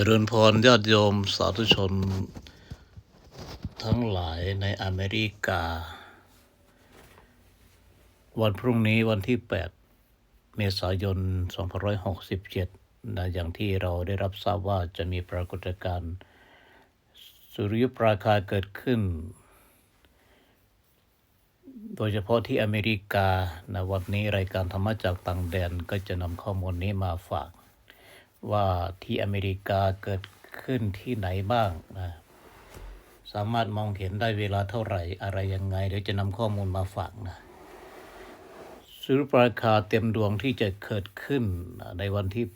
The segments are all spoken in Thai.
จริญพรญาติโยมสาธุชน ทั้งหลายในอเมริกา วันพรุ่งนี้วันที่ 8 เมษายน 2567นะอย่างที่เราได้รับทราบว่าจะมีปรากฏการณ์สุริยุปราคาเกิดขึ้น โดยเฉพาะที่อเมริกานะวันนี้รายการธรรมะจากต่างแดนก็จะนำข้อมูลนี้มาฝาก ว่าที่อเมริกาเกิดขึ้นที่ไหนบ้างนะสามารถมองเห็นได้เวลาเท่าไหร่อะไรยังไง เดี๋ยวจะนำข้อมูลมาฝากนะสุริยุปราคาเต็มดวงที่จะเกิดขึ้นในวันที่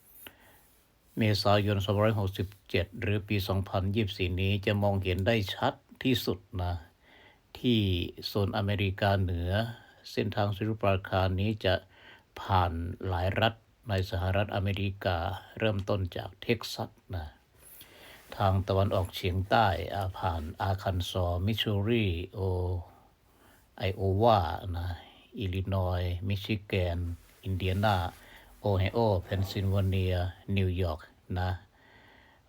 8 เมษายน 2567 หรือปี 2024 นี้จะมองเห็นได้ชัดที่สุดนะ ที่โซนอเมริกาเหนือ เส้นทางสุริยุปราคานี้จะผ่านหลายรัฐ ในสหรัฐอเมริกาเริ่มต้นจากเท็กซัสนะทางตะวันออกเฉียงใต้อาผ่านอาคันซอมิสซูรีโอไอโอวานะอิลลินอยมิชิแกน อินเดียนาโอไฮโอเพนซิลเวเนีย นิวยอร์กนะ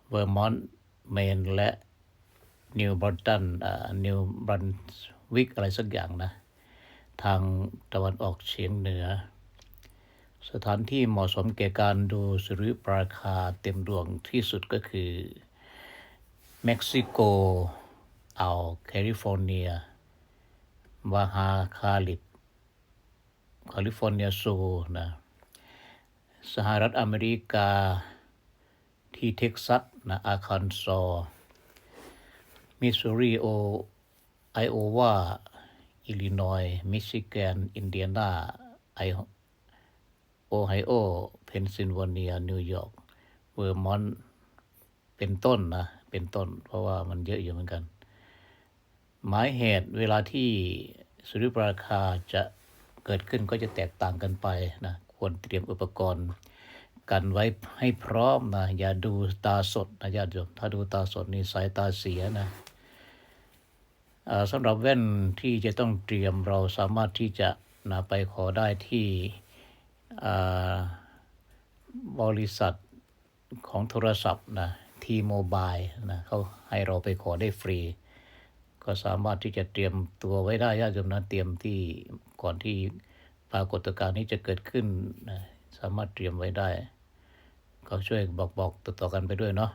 เวอร์มอนต์เมนและนิวบรตันนิวบรันวิกอะไรสักอย่างนะ ทางตะวันออกเฉียงเหนือ สถานที่เหมาะสมแก่การดูสุริปราคาเต็มดวงที่สุดก็คือเม็กซิโกอ่าวแคลิฟอร์เนีย วาฮาคาลิบแคลิฟอร์เนียโซนะสหรัฐอเมริกาที่เท็กซัสนะอาคันซอมิสซูรีโอไอโอวา อิลลินอย มิชิแกน อินเดียนาไอ โอไฮโอ เพนซิลเวเนีย นิวยอร์ก เวอร์มอนต์ เป็นต้นนะ เป็นต้น เพราะว่ามันเยอะอยู่เหมือนกัน หมายเหตุเวลาที่สุริยุปราคาจะเกิดขึ้นก็จะแตกต่างกันไปนะ ควรเตรียมอุปกรณ์กันไว้ให้พร้อมนะ อย่าดูตาสดนะญาติโยม ถ้าดูตาสดนี่สายตาเสียนะอ่าสำหรับแว่นที่จะต้องเตรียมเราสามารถที่จะนะไปขอได้ที่ บริษัทของโทรศัพท์นะทีโมบายนะเขาให้เราไปขอได้ฟรี ก็สามารถที่จะเตรียมตัวไว้ได้ญาติโยมนะเตรียมที่ก่อนที่ปรากฏการณ์นี้จะเกิดขึ้นนะสามารถเตรียมไว้ได้ ก็ช่วยบอกบอกต่อๆกันไปด้วยเนาะ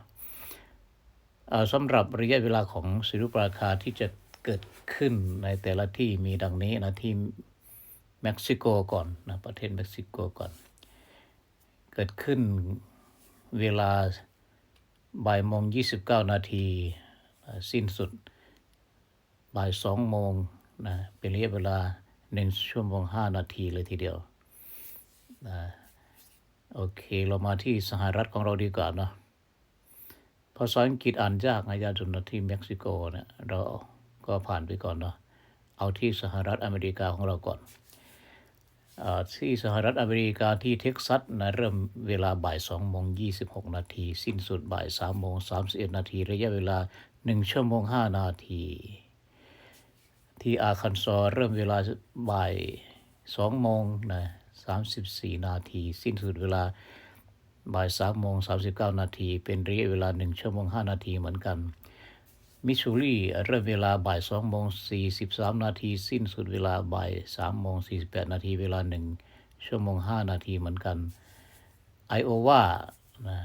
สำหรับระยะเวลาของสุริยุปราคาที่จะเกิดขึ้นในแต่ละที่มีดังนี้นะที่ เม็กซิโกก่อนนะประเทศเม็กซิโกก่อน เกิดขึ้นเวลาบ่ายโมงยี่สิบเก้านาทีสิ้นสุดบ่ายสองโมงนะเป็นระยะเวลาหนึ่งชั่วโมงห้านาทีเลยทีเดียวนะโอเคเรามาที่สหรัฐของเราดีกว่าเนาะภาษาอังกฤษอ่านยากนะญาติโยมนที่เม็กซิโกเนี่ยเราก็ผ่านไปก่อนเนาะเอาที่สหรัฐอเมริกาของเราก่อน ที่สหรัฐอเมริกาที่เท็กซัสนะเริ่มเวลาบ่าย2โมง26 นาที สิ้นสุดบ่าย3โมง31 นาที ระยะเวลา 1 ชั่วโมง 5 นาที ที่อาคันซอเริ่มเวลาบ่าย2โมงนะ34 นาที สิ้นสุดเวลาบ่าย3โมง39 นาที เป็นระยะเวลา 1 ชั่วโมง 5 นาทีเหมือนกัน มิสซูรีเริ่มเวลาบ่าย2โมง43 นาที สิ้นสุดเวลาบ่าย3โมง48 นาที เวลา 1 ชั่วโมง 5 นาทีเหมือนกันไอโอวานะ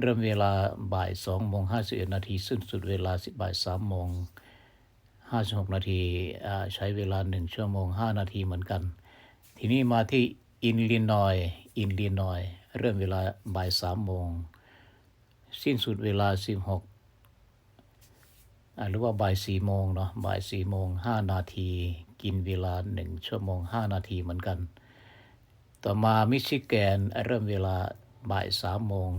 เริ่มเวลาบ่าย2โมง51 นาที สิ้นสุดเวลาบ่าย3โมง56 นาทีใช้เวลา 1 ชั่วโมง 5 นาทีเหมือนกัน ทีนี้มาที่อินลินอยอินลินอยเริ่มเวลาบ่าย3โมงสิ้นสุดเวลา 16อ่า หรือว่าบ่ายสี่โมงเนาะบ่ายสี่โมงห้านาที กินเวลาหนึ่งชั่วโมงห้านาทีเหมือนกัน ต่อมามิชิแกนเริ่มเวลาบ่ายสามโมง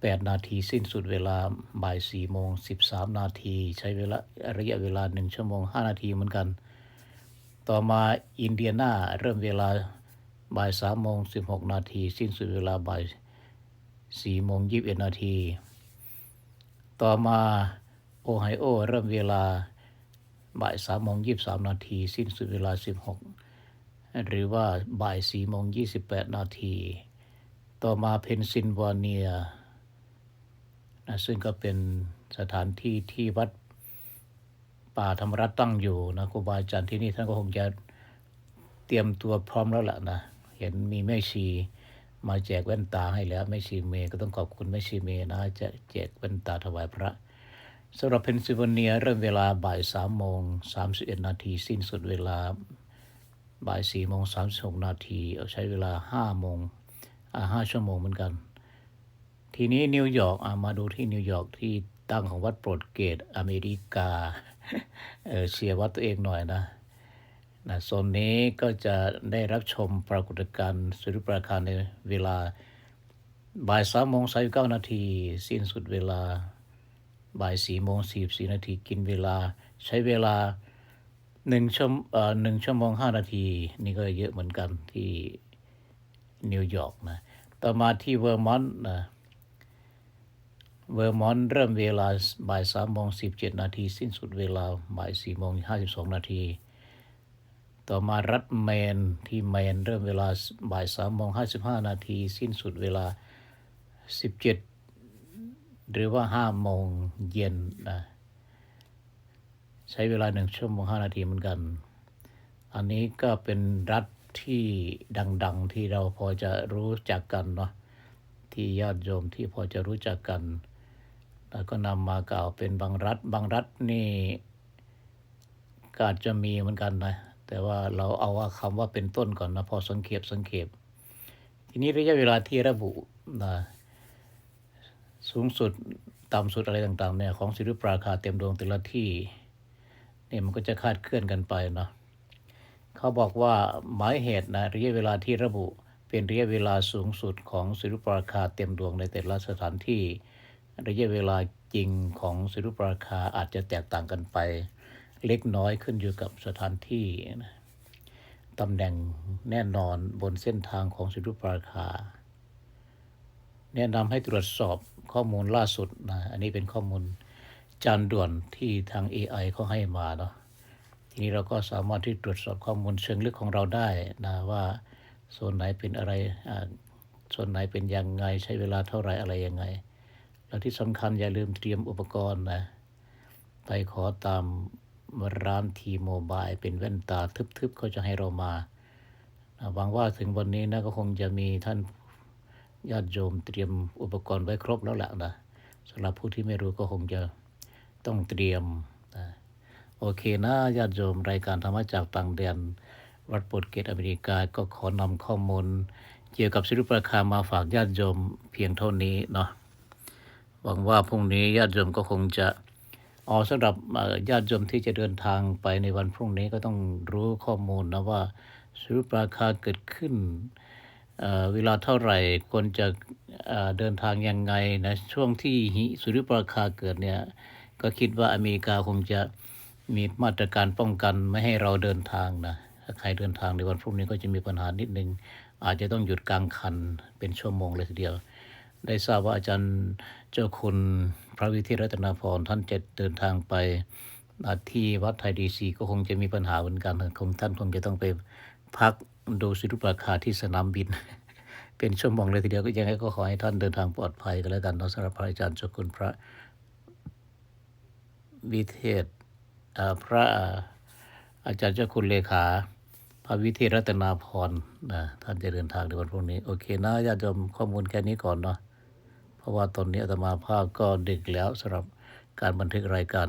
แปดนาทีสิ้นสุดเวลาบ่ายสี่โมงสิบสามนาที ใช้เวลาระยะเวลาหนึ่งชั่วโมงห้านาทีเหมือนกัน ต่อมาอินเดียนาเริ่มเวลาบ่ายสามโมงสิบหกนาที สิ้นสุดเวลาบ่ายสี่โมงยี่สิบเอ็ดนาที ต่อมา โอไฮโอ เริ่มเวลาบ่ายสามโมงยี่สามนาที สิ้นสุดเวลาสิบหกหรือว่าบ่ายสี่โมงยี่สิบแปดนาที ต่อมาเพนซิลเวเนียนะซึ่งก็เป็นสถานที่ที่วัดป่าธรรมรัตน์ตั้งอยู่นะครูบาอาจารย์ที่นี่ท่านก็คงจะเตรียมตัวพร้อมแล้วล่ะนะเห็นมีแม่ชีมาแจกแว่นตาให้แล้วแม่ชีเมย์ก็ต้องขอบคุณแม่ชีเมย์นะจะแจกแว่นตาถวายพระ สำหรับเพนซิลเวเนียเริ่มเวลาบ่ายสามโมงสามสิบเอ็ดนาทีสิ้นสุดเวลาบ่ายสี่โมงสามสิบหกนาทีเอาใช้เวลาห้าโมงห้าชั่วโมงเหมือนกัน ทีนี้นิวยอร์กมาดูที่นิวยอร์กที่ตั้งของวัดโปรดเกตอเมริกาเเชียร์วัดตัวเองหน่อยนะนะโซนนี้ก็จะได้รับชมปรากฏการณ์สุริยุปราคาในเวลาบ่ายสามโมงสามเก้านาทีสิ้นสุดเวลา บ่ายสี่โมงสี่สี่นาทีกินเวลา ใช้เวลาหนึ่งชั่วเอ่อหนึ่งชั่วโมงห้านาที นี่ก็เยอะเหมือนกันที่นิวยอร์กนะ ต่อมาที่เวอร์มอนต์นะเวอร์มอนต์เริ่มเวลาบ่ายสามโมงสิบเจ็ดนาทีสิ้นสุดเวลาบ่ายสี่โมงห้าสิบสองนาที ต่อมารัฐแมนที่แมนเริ่มเวลาบ่ายสามโมงห้าสิบห้านาทีสิ้นสุดเวลาสิบเจ็ด หรือว่าห้าโมงเย็นนะใช้เวลาหนึ่งชั่วโมงห้านาทีเหมือนกัน อันนี้ก็เป็นรัฐที่ดัง ๆ ที่เราพอจะรู้จักกันเนาะที่ญาติโยมที่พอจะรู้จักกัน แล้วก็นำมากล่าวเป็นบางรัฐ บางรัฐนี่ก็อาจจะมีเหมือนกันนะแต่ว่าเราเอาว่าคำว่าเป็นต้นก่อนนะพอสังเขปสังเขปทีนี้ระยะเวลาที่ระบุนะ สูงสุดต่ำสุดอะไรต่างๆเนี่ยของศิริปราคาเต็มดวงแต่ละที่เนี่ยมันก็จะคาดเคลื่อนกันไปเนาะเขาบอกว่าหมายเหตุนะระยะเวลาที่ระบุเป็นระยะเวลาสูงสุดของสุริปราคาเต็มดวงในแต่ละสถานที่ ระยะเวลาจริงของสุริปราคาอาจจะแตกต่างกันไป เล็กน้อยขึ้นอยู่กับสถานที่นะตำแหน่งแน่นอนบนเส้นทางของสุริปราคา แนะนำให้ตรวจสอบ ข้อมูลล่าสุดนะอันนี้เป็นข้อมูลจานด่วนที่ทาง AI เขาให้มาเนาะทีนี้เราก็สามารถที่ตรวจสอบข้อมูลเชิงลึกของเราได้นะว่าโซนไหนเป็นอะไรอ่าโซนไหนเป็นยังไงใช้เวลาเท่าไรอะไรยังไง แล้วที่สำคัญอย่าลืมเตรียมอุปกรณ์นะไปขอตามร้านทีโมบายเป็นแว่นตาทึบๆเขาจะให้เรามาหวังว่าถึงวันนี้นะก็คงจะมีท่าน ญาติโยมเตรียมอุปกรณ์ไว้ครบแล้วแหละนะสำหรับผู้ที่ไม่รู้ก็คงจะต้องเตรียมนะโอเคนะญาติโยมรายการธรรมะจากต่างแดนวัดโปรดเกตอเมริกาก็ขอนำข้อมูลเกี่ยวกับศิรุปราคามาฝากญาติโยมเพียงเท่านี้เนาะหวังว่าพรุ่งนี้ญาติโยมก็คงจะอ๋อสำหรับญาติโยมที่จะเดินทางไปในวันพรุ่งนี้ก็ต้องรู้ข้อมูลนะว่าศิรุปราคาเกิดขึ้น เวลาเท่าไหร่ควรจะเดินทางยังไงนะช่วงที่หิสุริปราคาเกิดเนี่ยก็คิดว่าอเมริกาคงจะมีมาตรการป้องกันไม่ให้เราเดินทางนะถ้าใครเดินทางในวันพรุ่งนี้ก็จะมีปัญหานิดนึง อาจจะต้องหยุดกลางคันเป็นชั่วโมงเลยทีเดียว ได้ทราบว่าอาจารย์เจ้าคุณพระวิเทศรัตนาพรท่านจะเดินทางไปที่วัดไทยดีซีก็คงจะมีปัญหาเหมือนกันคงท่านคงจะต้องไปพัก ดูสิรุปราคาที่สนามบิน เป็นชั่วโมงเลยทีเดียวก็ยังไงก็ขอให้ท่านเดินทางปลอดภัยกันแล้วกันนะสำหรับพระอาจารย์เจ้าคุณพระวิเทศพระอาจารย์เจ้าคุณเลขา พระวิเทศรัตนาพรนะท่านจะเดินทางในวันพรุ่งนี้ โอเคนะญาติโยมข้อมูลแค่นี้ก่อนเนาะเพราะว่าตอนนี้อาตมาภาพก็ดึกแล้วสำหรับการบันทึกรายการ